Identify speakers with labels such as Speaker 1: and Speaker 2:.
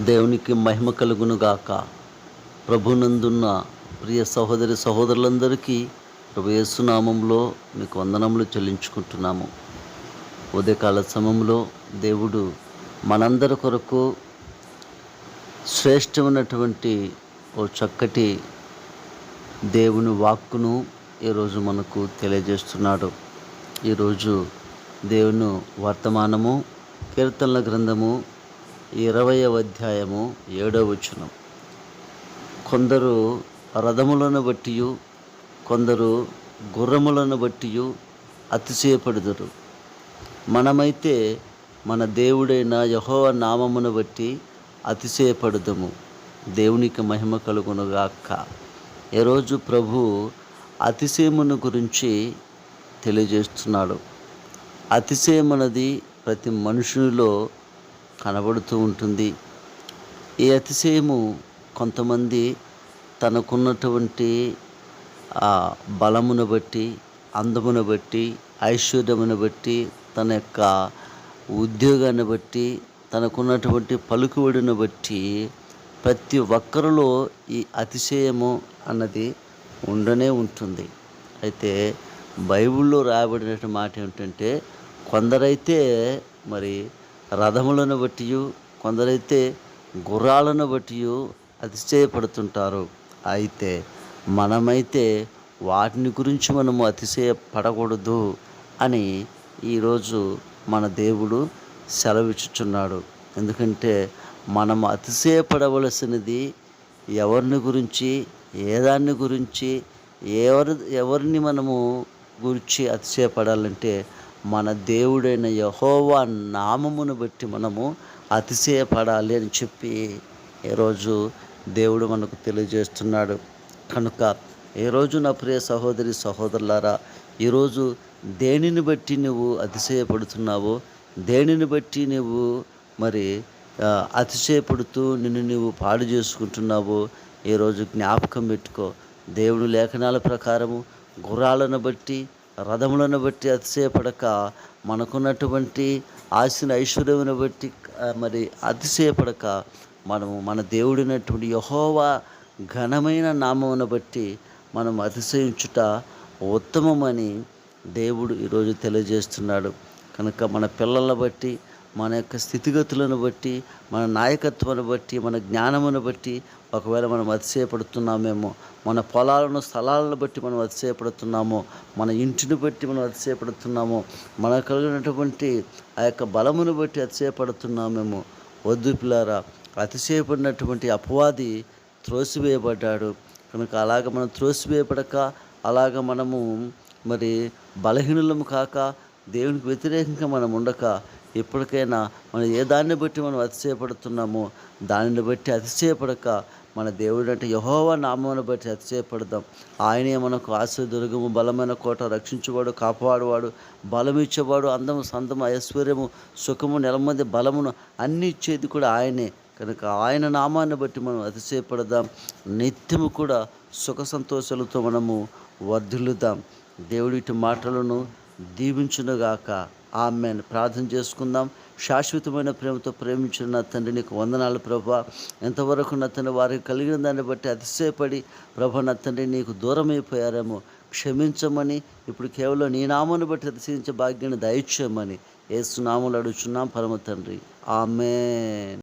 Speaker 1: దేవునికి మహిమ కలుగునుగాక. ప్రభునందున్న ప్రియ సహోదరి సహోదరులందరికీ ప్రభు యేసునామంలో మీకు వందనములు చెల్లించుకుంటున్నాము. ఉదయకాల సమయంలో దేవుడు మనందరి కొరకు శ్రేష్టమైనటువంటి ఓ చక్కటి దేవుని వాక్కును ఈరోజు మనకు తెలియజేస్తున్నాడు. ఈరోజు దేవుని వర్తమానము కీర్తనల గ్రంథము ఇరవయవ అధ్యాయము ఏడవ వచనం. కొందరు రథములను బట్టి కొందరు గుర్రములను బట్టి అతిశయపడుదురు. మనమైతే మన దేవుడైన యహోవ నామమును బట్టి అతిశయపడదము. దేవునికి మహిమ కలుగునుగాక. ఈరోజు ప్రభు అతిశయమును గురించి తెలియజేస్తున్నాడు. అతిశయం ప్రతి మనుషునిలో కనబడుతూ ఉంటుంది. ఈ అతిశయము కొంతమంది తనకున్నటువంటి ఆ బలమును బట్టి అందమును బట్టి ఐశ్వర్యమును బట్టి తన యొక్క ఉద్యోగాన్ని బట్టి తనకున్నటువంటి పలుకుబడిని బట్టి ప్రతి ఒక్కరిలో ఈ అతిశయము అన్నది ఉండనే ఉంటుంది. అయితే బైబిల్లో రాయబడిన మాట ఏమిటంటే కొందరైతే మరి రథములను బట్టి కొందరైతే గుర్రాలను బట్టి అతిశయపడుతుంటారు. అయితే మనమైతే వాటిని గురించి మనము అతిశయపడకూడదు అని ఈరోజు మన దేవుడు సెలవిచ్చుచున్నాడు. ఎందుకంటే మనం అతిశయపడవలసినది ఎవరిని గురించి ఏ దాన్ని గురించి ఎవరి ఎవరిని మనము గురించి అతిశయపడాలంటే మన దేవుడైన యహోవా నామమును బట్టి మనము అతిశయపడాలి అని చెప్పి ఈరోజు దేవుడు మనకు తెలియజేస్తున్నాడు. కనుక ఈరోజు నా ప్రియ సహోదరి సహోదరులారా ఈరోజు దేనిని బట్టి నువ్వు అతిశయపడుతున్నావో దేనిని బట్టి నువ్వు మరి అతిశయపడుతూ నిన్ను నువ్వు పాడు చేసుకుంటున్నావో ఈరోజు జ్ఞాపకం పెట్టుకో. దేవుడు లేఖనాల ప్రకారము గుర్రాలను బట్టి రథములను బట్టి అతిశయపడక మనకున్నటువంటి ఆశను ఐశ్వర్యమును బట్టి మరి అతిశయపడక మనము మన దేవుడినటువంటి యహోవా ఘనమైన నామమును బట్టి మనం అతిశయించుట ఉత్తమమని దేవుడు ఈరోజు తెలియజేస్తున్నాడు. కనుక మన పిల్లల బట్టి మన యొక్క స్థితిగతులను బట్టి మన నాయకత్వాన్ని బట్టి మన జ్ఞానమును బట్టి ఒకవేళ మనం అతిశయపడుతున్నామేమో మన పొలాలను స్థలాలను బట్టి మనం అతిశయపడుతున్నాము మన ఇంటిని బట్టి మనం అతిశయపడుతున్నాము మనకు కలిగినటువంటి ఆ యొక్క బలమును బట్టి అతిశయపడుతున్నామేమో వద్దు పిల్లారా అతిశయపడినటువంటి అపవాది త్రోసివేయబడ్డాడు. కనుక అలాగ మనం త్రోసివేయబడక అలాగ మనము మరి బలహీనులము కాక దేవునికి వ్యతిరేకంగా మనం ఉండక ఎప్పటికైనా మనం ఏ దాన్ని బట్టి మనం అతిశయపడుతున్నామో దానిని బట్టి అతిశయపడక మన దేవుడు అంటే యహోవ నామమును బట్టి అతిశయపడదాం. ఆయనే మనకు ఆశ్రదుర్గము బలమైన కోట రక్షించేవాడు కాపాడువాడు బలం ఇచ్చేవాడు అందము సందము ఐశ్వర్యము సుఖము నెలమంది బలమును అన్ని ఇచ్చేది కూడా ఆయనే. కనుక ఆయన నామాన్ని బట్టి మనం అతిశయపడదాం. నిత్యము కూడా సుఖ సంతోషాలతో మనము వర్ధిల్లుదాం. దేవుడి మాటలను దీవించునుగాక. ఆమెను. ప్రార్థన చేసుకుందాం. శాశ్వతమైన ప్రేమతో ప్రేమించిన నా తండ్రి నీకు వందనాలు ప్రభ. ఎంతవరకు నా తండ్రి వారికి కలిగిన దాన్ని బట్టి అతిశయపడి ప్రభ నా తండ్రి నీకు దూరం అయిపోయారేమో క్షమించమని ఇప్పుడు కేవలం నీ నామను బట్టి అతిశయించే భాగ్యాన్ని దయచేయమని ఏసునాములు అడుగుచున్నాం పరమ తండ్రి. ఆమె